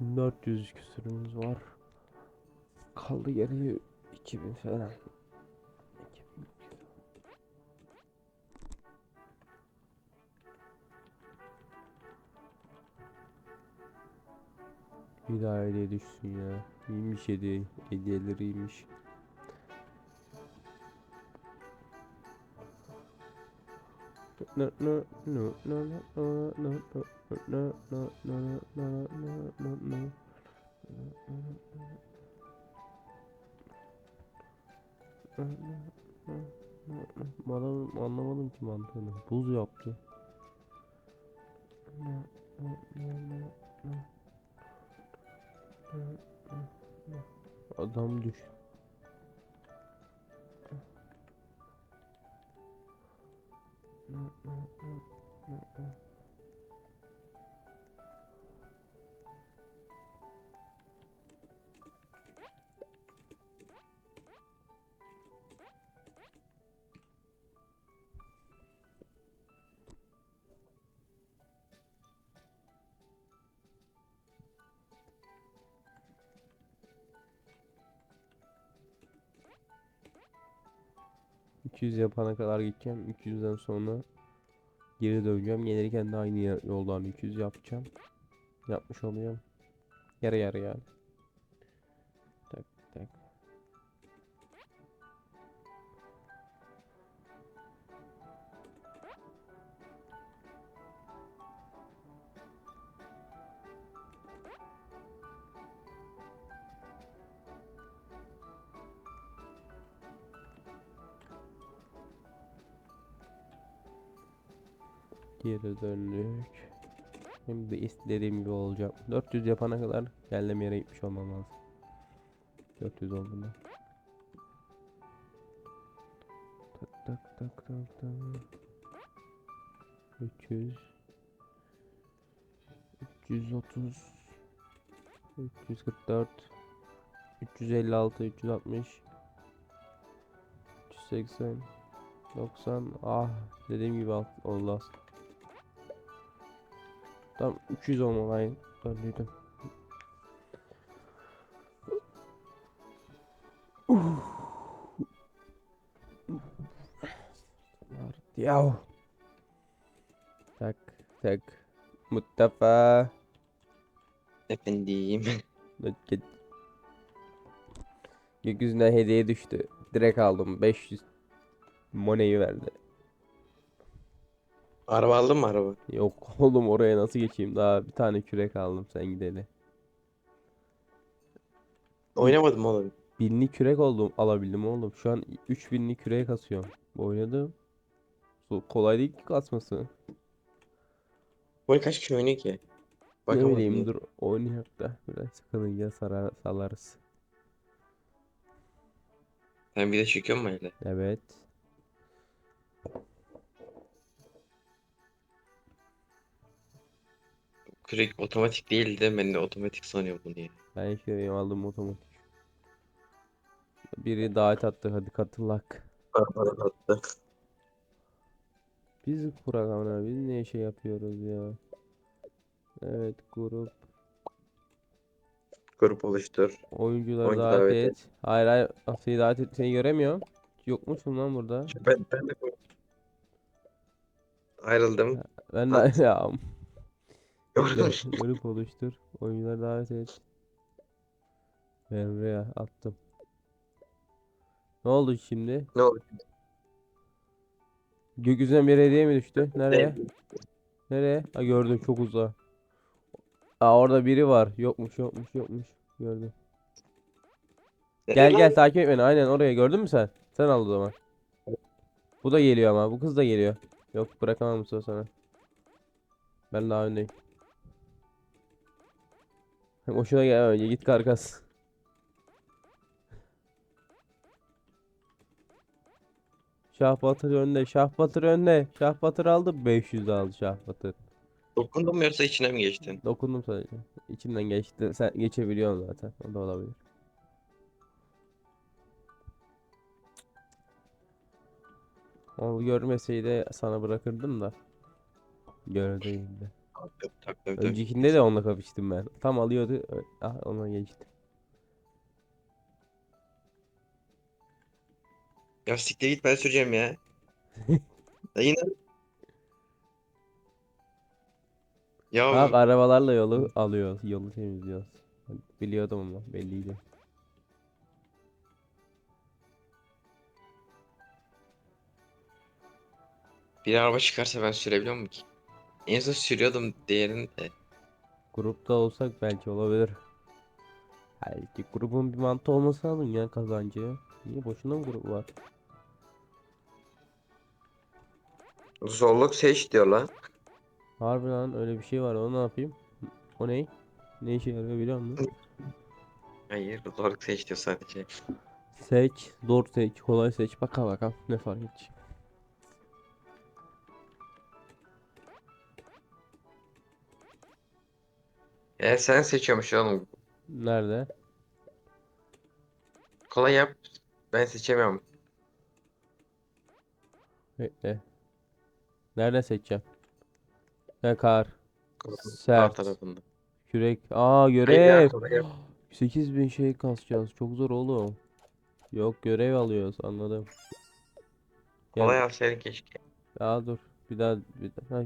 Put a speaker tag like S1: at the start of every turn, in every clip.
S1: 400 küsürümüz var. Kaldı geriye 2000 falan. 2000. Bir daha hediye düşsün ya. İyiymiş hediye. Bana anlamadım ki mantığını. Buz yaptı. Adam Mm-mm-mm-mm-mm. %200 yapana kadar gideceğim. 200'den sonra geri döneceğim. Gelirken de aynı yoldan 200 yapacağım. Yapmış oluyorum. Yarı yarı yani. Geri döndük. Şimdi istediğim gibi olacak. 400 yapana kadar geldiğim yere gitmiş olmam lazım. 400 olduğunda. Tak tak tak tak tak. 300 330 344 356 360 380 90 ah dediğim gibi oldu aslında. Tam 300 olmalıydı. Döndüydüm. Yav. Tak tak. Mustafa.
S2: Efendim.
S1: Git. Gökyüzünden hediye düştü. Direkt aldım. 500 moneyi verdi.
S2: Araba aldın mı araba?
S1: Yok oğlum oraya nasıl geçeyim? Daha bir tane kürek aldım sen gideli.
S2: Oynamadım mı oğlum?
S1: Binli kürek oldum alabildim oğlum. Şu an 3000'li kürek kasıyorum. Oynadım. Kolay değil ki kasması.
S2: Oyun kaç kişi oynuyor ki?
S1: Ne
S2: Bakamadım.
S1: bileyim
S2: ya.
S1: dur oynayak da biraz sıkılınca sarar, salarız.
S2: Sen bir de çekiyor musun öyle?
S1: Evet.
S2: Kürek otomatik değildi. Ben de otomatik sanıyorum bunu ya.
S1: Ben şey aldım otomatik. Biri davet attı hadi katılak.
S2: Attı.
S1: Biz programına biz ne şey yapıyoruz ya. Evet grup
S2: Grup oluştur.
S1: oyuncuları
S2: Oyuncu
S1: davet
S2: davet
S1: et. Hayır hayır seni davet et seni göremiyorum. Yokmuşum lan burada.
S2: Ben, ben de ayrıldım.
S1: Ben de
S2: At.
S1: ya. Grup oluştur. Oyuncuları davet et. Ben buraya attım. Ne oldu şimdi?
S2: ne oldu?
S1: Gökyüzünden bir hediye mi düştü? Nereye? Nereye? Ha gördüm çok uzağa. Aa orada biri var. Yokmuş yokmuş yokmuş. Gördüm. Gel gel takip et beni. Aynen oraya gördün mü sen? Sen al o zaman. Bu da geliyor ama. Bu kız da geliyor. Yok bırakamam bu sana. Ben daha öndeyim. Hoşuna gel önce git karkas. Şah Batır önde. Şah Batır önde. Şah Batır aldı. 500 aldı Şah Batır.
S2: Dokundun mu yoksa içine mi geçtin?
S1: Dokundum sadece. İçimden geçti. Sen geçebiliyorsun zaten. O da olabilir. O görmeseydi sana bırakırdım da. Gördüğümde.
S2: Taktım
S3: tabii.
S1: Öncekinde de onunla kapıştım ben. Tam alıyordu. Ah ona geçtim.
S3: Ya siktir git ben süreceğim ya. ya yine. Ya
S1: Bak arabalarla yolu alıyoruz. Yolu temizliyoruz. Biliyordum ama belliydi.
S3: bir araba çıkarsa ben sürebiliyor muyum ki? En son sürüyordum diğerinde.
S1: Grupta olsak belki olabilir. Belki grubun bir mantığı olması lazım ya kazancı. Niye boşuna mı grup var?
S3: Zorluk seç diyor lan.
S1: Harbi lan öyle bir şey var. Onu ne yapayım? O ne? Ne işe yarıyor biliyor musun?
S3: Hayır zorluk seç diyor sadece.
S1: Seç, zor seç, kolay seç. Baka bakalım ne fark edecek.
S3: Ya sen seçiyormuş oğlum.
S1: Nerede?
S3: Kolay yap. Ben seçemiyorum.
S1: Bekle. Nerede seçeceğim? Ne kar?
S3: Sağ
S1: Sert.
S3: tarafında.
S1: Kürek. Aa
S3: Hayır
S1: görev.
S3: kolay yap.
S1: 8000 şey kasacağız. Çok zor oğlum. Yok görev alıyoruz anladım.
S3: Kolay yapsaydın keşke.
S1: Ya dur. Bir daha bir daha. Ha.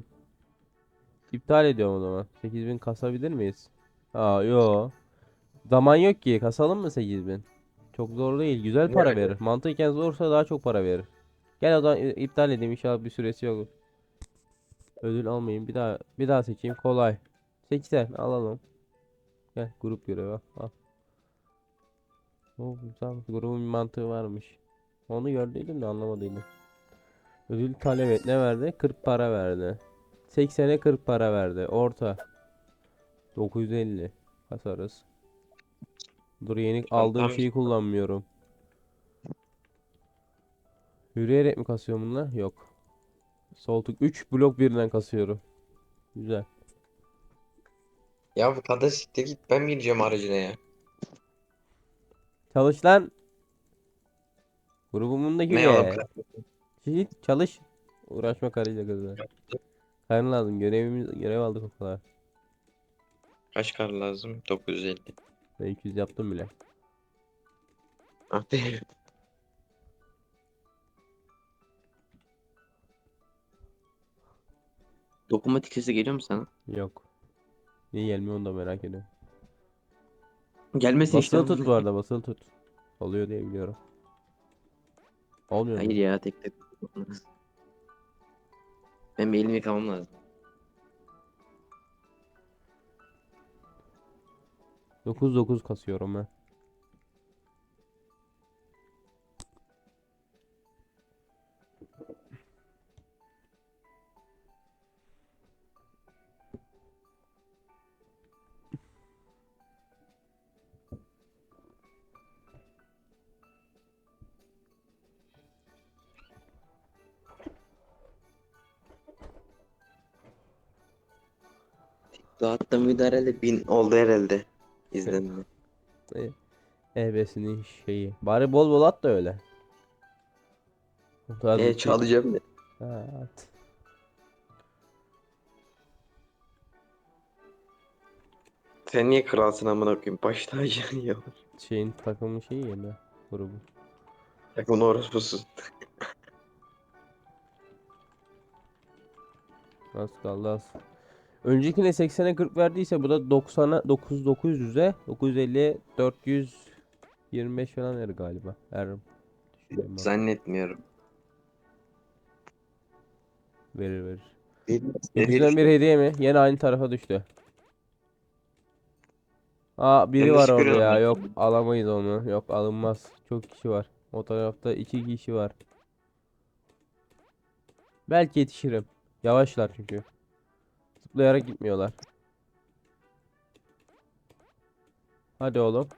S1: İptal ediyorum o zaman. 8000 kasabilir miyiz? Aa yo. Zaman yok ki. Kasalım mı 8000? Çok zor değil. Güzel para verir. Mantıken zorsa daha çok para verir. Gel o zaman iptal edeyim inşallah bir süresi yok. Ödül almayayım. Bir daha bir daha seçeyim. Kolay. 80 alalım. Gel grup görevi al. Oh, güzel. Grubun bir mantığı varmış. Onu gördüydüm de anlamadıydım. Ödül talep et. Ne verdi? 40 para verdi. 80'e 40 para verdi. Orta. 950. Kasarız. Dur yeni aldığım şeyi kullanmıyorum. Yürüyerek mi kasıyorum bunlar? Yok. Sol tık 3 blok birden kasıyorum. Güzel.
S3: Ya bu kadar siktir git ben bineceğim aracına ya.
S1: Çalış lan. Grubumundaki
S3: Ne oğlum?
S1: çalış. Uğraşma karıyla kızla. Karın lazım. Görevimiz görev aldık o kadar.
S3: Kaç kar lazım? 950.
S1: Ben 200 yaptım bile.
S3: Ah değil.
S4: Dokunmatik sesi geliyor mu sana?
S1: Yok. Niye gelmiyor onu da merak ediyorum.
S4: Gelmesin işte.
S1: Basılı tut bu arada basılı tut. Oluyor diye biliyorum. Olmuyor mu?
S4: Hayır ya tek tek. Ben elimi yıkamam lazım.
S1: 9-9 kasıyorum ben.
S3: Dağıttığım video herhalde 1000 oldu herhalde. İzlenme.
S1: Ebesinin şeyi. Bari bol bol at da öyle.
S3: E çalacağım.
S1: Ha, at.
S3: Sen niye kralsın amına koyayım? Baş tacı ya.
S1: Şeyin takımın şeyi ya ne? Grubu.
S3: Bunu orospusun.
S1: Az kaldı az. Öncekine 80'e 40 verdiyse bu da 90'a 9 900'e 950'ye 425 falan verir galiba. Ben.
S3: Zannetmiyorum.
S1: Verir verir. 9'dan bir hediye mi? Yine aynı tarafa düştü. Aa biri var orada ya. Yok alamayız onu. Yok alınmaz. Çok kişi var. O tarafta iki kişi var. Belki yetişirim. Yavaşlar çünkü. Zıplayarak gitmiyorlar. Hadi oğlum.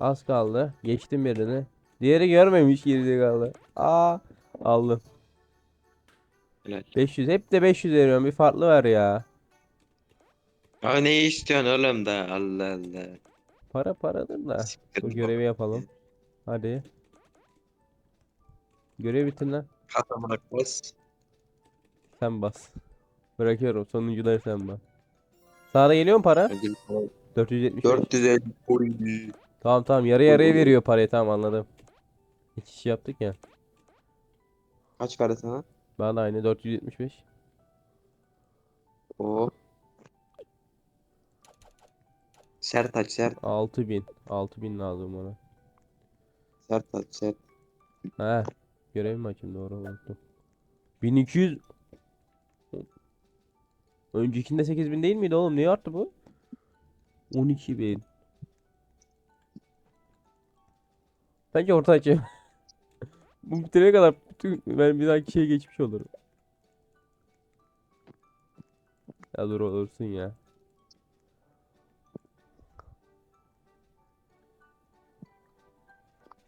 S1: Az kaldı. Geçtim birini. Diğeri görmemiş geride kaldı. Aa aldım.
S3: Helal.
S1: 500 hep de 500 veriyorum. Bir farklı ver ya.
S3: Ya ne istiyorsun oğlum da Allah Allah.
S1: Para paradır da.
S3: Siktir
S1: Bu görevi yapalım. Hadi. Görev bitir lan.
S3: Kafama bas.
S1: Sen bas. Bırakıyorum. Sonuncuları sen bas. Sağda geliyor mu para?
S3: Ödül falan.
S1: 475.
S3: 450 oy.
S1: Tamam tamam yarı yarıya veriyor parayı tamam anladım. Kişi yaptık ya.
S3: Kaç verdi sana?
S1: Ben de aynı 475.
S3: Oo. Sert aç sert.
S1: 6000. 6000 lazım bana.
S3: Sert aç sert.
S1: He. Görev mi açayım doğru unuttum. 1200 Öncekinde 8000 değil miydi oğlum? Niye arttı bu? 12000. Bence orta açayım. Bu bitirene kadar bütün ben bir dahaki şeye geçmiş olurum. Ya dur olursun ya.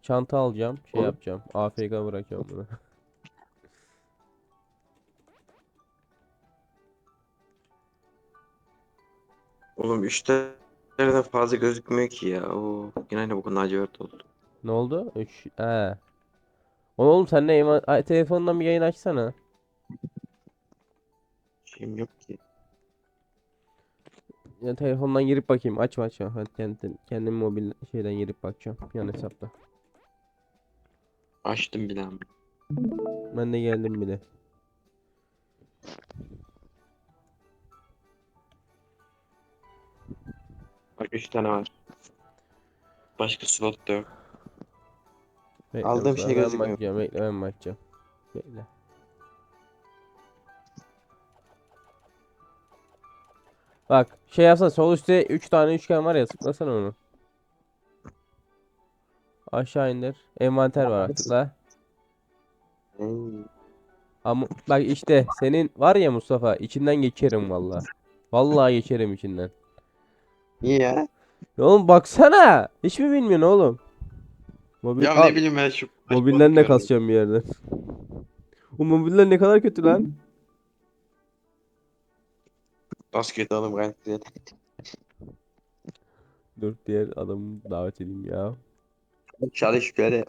S1: Çanta alacağım. Şey yapacağım. AFK bırakacağım bunu.
S3: Oğlum üçte de fazla gözükmüyor ki ya. Oo. Yine aynı bokun lacivert oldu.
S1: Ne oldu? Üç. He. Oğlum sen ne Ay, telefondan bir yayın açsana.
S3: Şeyim yok ki.
S1: Ya telefondan girip bakayım. Açma açma. Hadi kendim, kendim mobil şeyden girip bakacağım. Yan hesapta.
S3: Açtım bile ama.
S1: Ben de geldim bile.
S3: Bak üç tane var. Başka slot da yok.
S1: Bekle
S3: Aldığım şey
S1: ben
S3: gözükmüyor.
S1: bakacağım. Bekle ben bakacağım. Bekle. Bak şey yapsana sol üstte 3 tane üçgen var ya tıklasana onu. Aşağı indir. Envanter var artık la.
S3: Hey.
S1: Ama bak işte senin var ya Mustafa içinden geçerim valla. Vallahi geçerim içinden.
S3: Niye ya?
S1: Ya oğlum baksana. Hiç mi bilmiyorsun oğlum? Mobil
S3: Ya
S1: Al,
S3: ne bileyim ben şu
S1: mobilden de kasacağım bir yerden. O mobiller ne kadar kötü lan.
S3: Nasıl kötü oğlum gayet güzel.
S1: Dur diğer adamı davet edeyim ya.
S3: Çalış göre.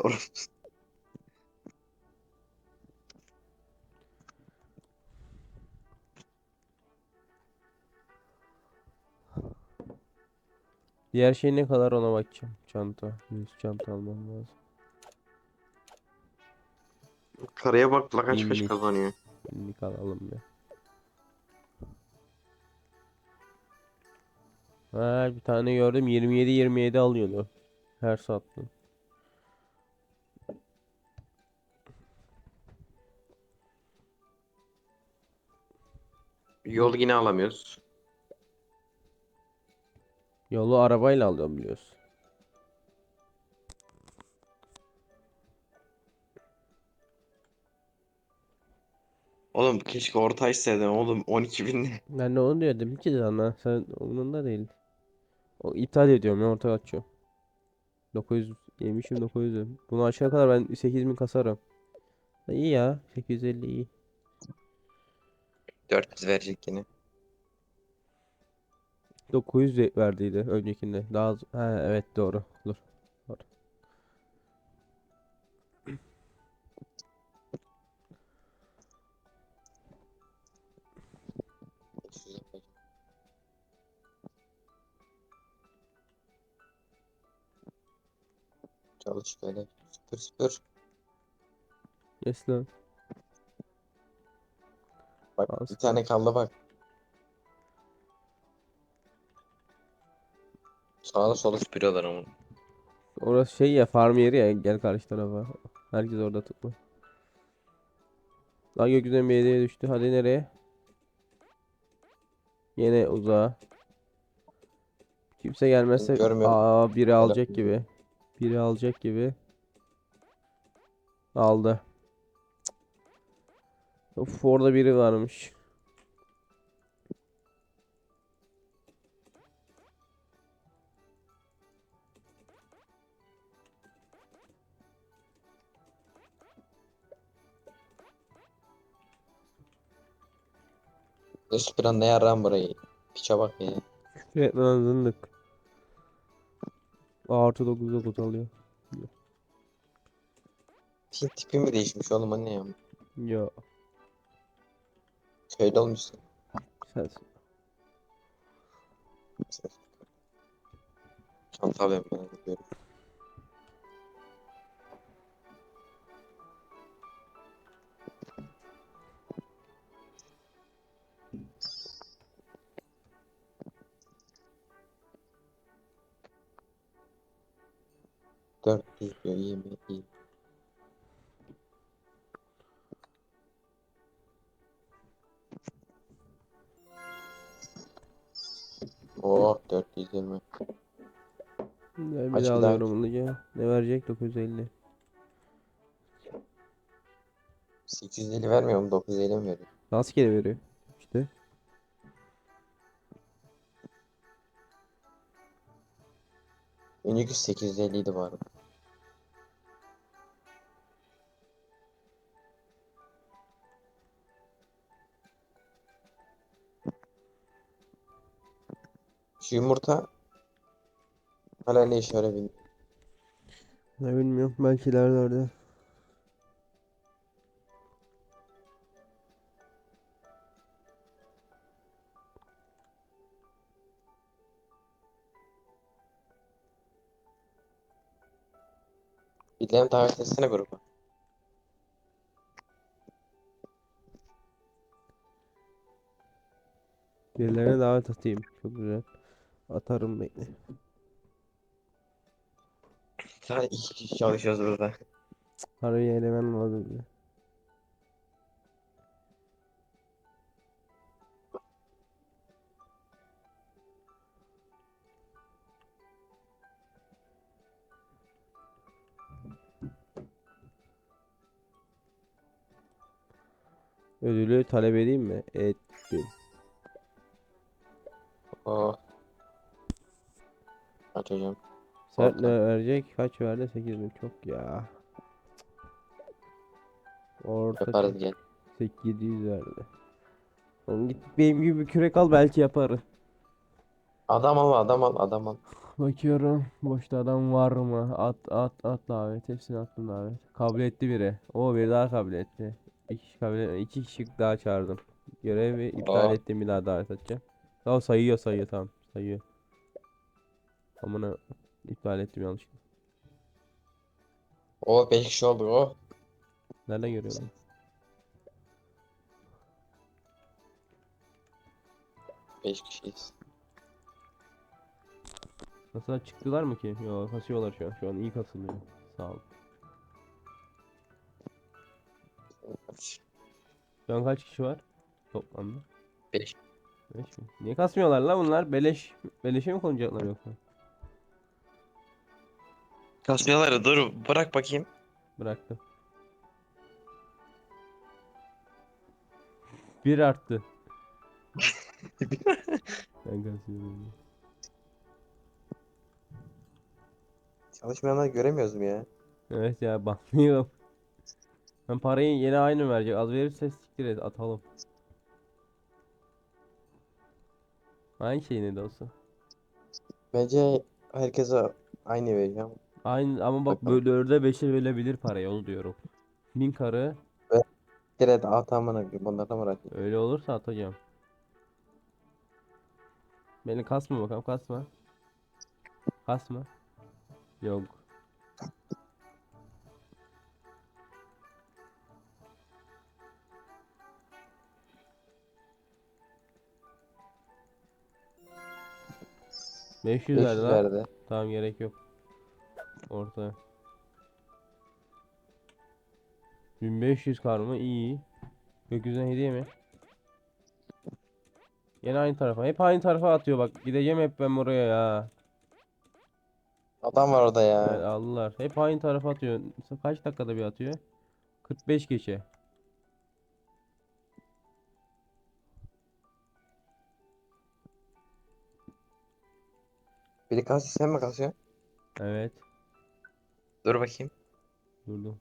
S1: Diğer şey ne kadar ona bakacağım. Çanta. Yüz çanta almam lazım.
S3: Karaya bak la kaç kaç kazanıyor.
S1: Binlik alalım ya. Ha bir tane gördüm 27 27 alıyordu. Her saatte.
S3: Yol yine alamıyoruz.
S1: Yolu arabayla alıyorum biliyorsun.
S3: Oğlum keşke orta istedim oğlum 12 bin ne?
S1: Ben de onu diyordum ki sana sen umurunda değil. O iptal ediyorum ya ortaya açıyorum. 900 yemişim 900. Bunu aşağı kadar ben 8000 kasarım. İyi ya 850 iyi.
S3: 400 verecek yine.
S1: 900 de- verdiydi öncekinde. Daha az. Ha, evet doğru. Dur. Doğru.
S3: Çalış böyle. Sıfır sıfır.
S1: Yes lan.
S3: Bak
S1: Az
S3: bir tane kaldı bak. Sağda sola süpürüyorlar ama.
S1: Orası şey ya farm yeri ya gel karşı tarafa. Herkes orada tutma. Lan gökyüzünden bir hediye düştü. Hadi nereye? Yine uzağa. Kimse gelmezse
S3: Görmüyorum.
S1: aa biri alacak gibi. Biri alacak gibi. Aldı. Of orada biri varmış.
S3: Süpüren ne yaran burayı. Piça bak ya.
S1: Retmen zındık. Artı 9 9 alıyor.
S3: Tipi mi değişmiş oğlum o ne ya?
S1: Ya
S3: Köyde olmuşsun.
S1: sen
S3: Çanta alayım ben. gidiyorum. Dört diyor iyi mi iyi. Oh 420.
S1: Ben
S3: Kaç
S1: bir daha alıyorum bunu ya. Ne verecek 950.
S3: 850 vermiyor mu? 950 mi veriyor?
S1: Rastgele veriyor. İşte.
S3: Önceki 850 idi bu arada. Şu yumurta hala ne işe yarıyor bilmiyorum.
S1: Ne bilmiyorum. Belki ilerlerde.
S3: Birilerini davet etsene gruba.
S1: Birilerine davet atayım. Çok güzel. Atarım bekle.
S3: Sadece iki kişi çalışıyoruz burada.
S1: Parayı elemem lazım. ya. Ödülü talep edeyim mi? Ettim.
S3: Oh. Açacağım. Orta.
S1: ne verecek? Kaç verdi? 8000 çok ya. Orta
S3: Yaparız gel.
S1: 700 verdi. Oğlum git benim gibi bir kürek al belki yaparız.
S3: Adam al adam al adam al.
S1: Bakıyorum boşta adam var mı? At at at davet. Hepsini attım davet. Kabul etti biri. O biri daha kabul etti. İki kişi kabul etti. İki kişi daha çağırdım. Görevi iptal
S3: Aa.
S1: ettim bir daha davet atacağım. Tamam sayıyor sayıyor tamam sayıyor. Amına iptal ettim yanlışlıkla.
S3: Oh 5 kişi oldu oh.
S1: Nereden görüyorsun?
S3: Beş kişiyiz.
S1: Nasıl çıktılar mı ki? Yok kasıyorlar şu an. Şu an iyi kasılıyor. Sağ ol. Şu an kaç kişi var? Toplamda.
S3: Beş.
S1: 5 mi? Niye kasmıyorlar la bunlar? Beleş beleşe mi konacaklar yoksa?
S2: Kasmıyorlar dur bırak bakayım.
S1: Bıraktım. Bir arttı. Ben kasıyorum.
S3: Çalışmayanları göremiyoruz mu ya?
S1: Evet ya bakmıyorum. Ben parayı yine aynı verecek. Az verirse siktir et atalım. Aynı şey ne de olsa.
S3: Bence herkese aynı vereceğim.
S1: Aynı ama bak
S3: Bakalım.
S1: böyle dörde beşe bölebilir parayı onu diyorum. Bin karı
S3: Direkt at amına koyayım. Bunlardan mı bırakayım?
S1: öyle olursa atacağım. Beni kasma bakalım kasma. Kasma. Yok. Beş yüz
S3: 500
S1: verdi lan.
S3: verdi.
S1: Tamam gerek yok. Orta. 1500 kar mı? İyi. Gökyüzüne hediye mi? Yine aynı tarafa. Hep aynı tarafa atıyor bak. Gideceğim hep ben buraya ya.
S3: Adam var orada ya.
S1: Evet, aldılar. Hep aynı tarafa atıyor. Kaç dakikada bir atıyor? 45 geçe.
S3: Biri kasıyor sen mi kasıyorsun?
S1: Evet.
S2: Dur bakayım.
S1: Durdum.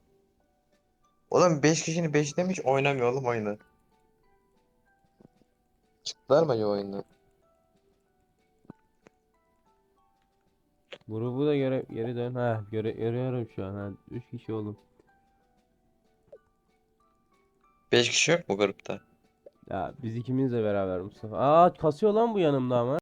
S2: Oğlum 5 kişinin 5'i de mi hiç oynamıyor oğlum oyunu?
S3: Çıktılar mı acaba oyundan?
S1: Grubu da göre geri dön. Ha, göre görüyorum şu an. Ha, 3 kişi oldum.
S2: 5 kişi yok mu grupta?
S1: Ya biz ikimiz de beraber Mustafa. Aa kasıyor lan bu yanımda ama.